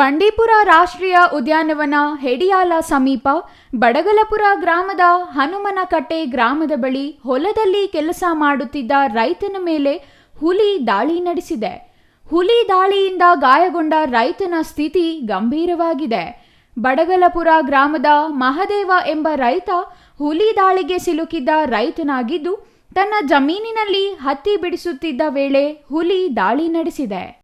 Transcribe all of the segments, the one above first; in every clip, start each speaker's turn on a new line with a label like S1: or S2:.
S1: ಬಂಡೀಪುರ ರಾಷ್ಟ್ರೀಯ ಉದ್ಯಾನವನ ಹೆಡಿಯಾಲ ಸಮೀಪ ಬಡಗಲಪುರ ಗ್ರಾಮದ ಹನುಮನಕಟ್ಟೆ ಗ್ರಾಮದ ಬಳಿ ಹೊಲದಲ್ಲಿ ಕೆಲಸ ಮಾಡುತ್ತಿದ್ದ ರೈತನ ಮೇಲೆ ಹುಲಿ ದಾಳಿ ನಡೆಸಿದೆ. ಹುಲಿ ದಾಳಿಯಿಂದ ಗಾಯಗೊಂಡ ರೈತನ ಸ್ಥಿತಿ ಗಂಭೀರವಾಗಿದೆ. ಬಡಗಲಪುರ ಗ್ರಾಮದ ಮಹದೇವ ಎಂಬ ರೈತ ಹುಲಿ ದಾಳಿಗೆ ಸಿಲುಕಿದ್ದ ರೈತನಾಗಿದ್ದು, ತನ್ನ ಜಮೀನಿನಲ್ಲಿ ಹತ್ತಿ ಬಿಡಿಸುತ್ತಿದ್ದ ವೇಳೆ ಹುಲಿ ದಾಳಿ ನಡೆಸಿದೆ.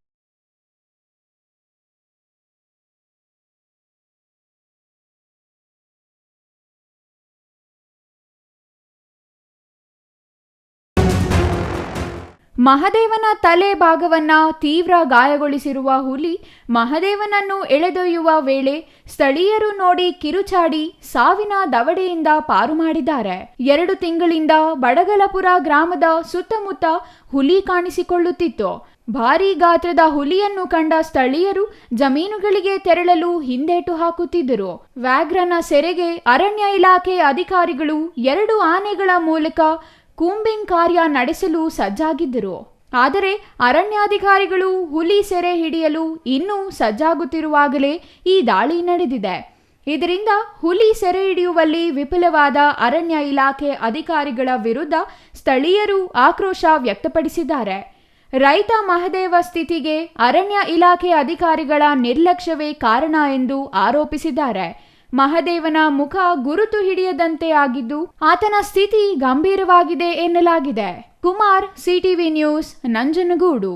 S1: ಮಹದೇವನ ತಲೆ ಭಾಗವನ್ನ ತೀವ್ರ ಗಾಯಗೊಳಿಸಿರುವ ಹುಲಿ ಮಹದೇವನನ್ನು ಎಳೆದೊಯ್ಯುವ ವೇಳೆ ಸ್ಥಳೀಯರು ನೋಡಿ ಕಿರುಚಾಡಿ ಸಾವಿನ ದವಡೆಯಿಂದ ಪಾರು ಮಾಡಿದ್ದಾರೆ. ಎರಡು ತಿಂಗಳಿಂದ ಬಡಗಲಪುರ ಗ್ರಾಮದ ಸುತ್ತಮುತ್ತ ಹುಲಿ ಕಾಣಿಸಿಕೊಳ್ಳುತ್ತಿತ್ತು. ಭಾರೀ ಗಾತ್ರದ ಹುಲಿಯನ್ನು ಕಂಡ ಸ್ಥಳೀಯರು ಜಮೀನುಗಳಿಗೆ ತೆರಳಲು ಹಿಂದೇಟು ಹಾಕುತ್ತಿದ್ದರು. ವ್ಯಾಘ್ರನ ಸೆರೆಗೆ ಅರಣ್ಯ ಇಲಾಖೆ ಅಧಿಕಾರಿಗಳು ಎರಡು ಆನೆಗಳ ಮೂಲಕ ಕೂಂಬಿಂಗ್ ಕಾರ್ಯ ನಡೆಸಲು ಸಜ್ಜಾಗಿದ್ದರು. ಆದರೆ ಅರಣ್ಯಾಧಿಕಾರಿಗಳು ಹುಲಿ ಸೆರೆ ಹಿಡಿಯಲು ಇನ್ನೂ ಸಜ್ಜಾಗುತ್ತಿರುವಾಗಲೇ ಈ ದಾಳಿ ನಡೆದಿದೆ. ಇದರಿಂದ ಹುಲಿ ಸೆರೆ ಹಿಡಿಯುವಲ್ಲಿ ವಿಫಲವಾದ ಅರಣ್ಯ ಇಲಾಖೆ ಅಧಿಕಾರಿಗಳ ವಿರುದ್ಧ ಸ್ಥಳೀಯರು ಆಕ್ರೋಶ ವ್ಯಕ್ತಪಡಿಸಿದ್ದಾರೆ. ರೈತ ಮಹದೇವ ಸ್ಥಿತಿಗೆ ಅರಣ್ಯ ಇಲಾಖೆ ಅಧಿಕಾರಿಗಳ ನಿರ್ಲಕ್ಷ್ಯವೇ ಕಾರಣ ಎಂದು ಆರೋಪಿಸಿದ್ದಾರೆ. ಮಹದೇವನ ಮುಖ ಗುರುತು ಹಿಡಿಯದಂತೆ ಆಗಿದ್ದು ಆತನ ಸ್ಥಿತಿ ಗಂಭೀರವಾಗಿದೆ ಎನ್ನಲಾಗಿದೆ. Kumar CTV news Nanjangud.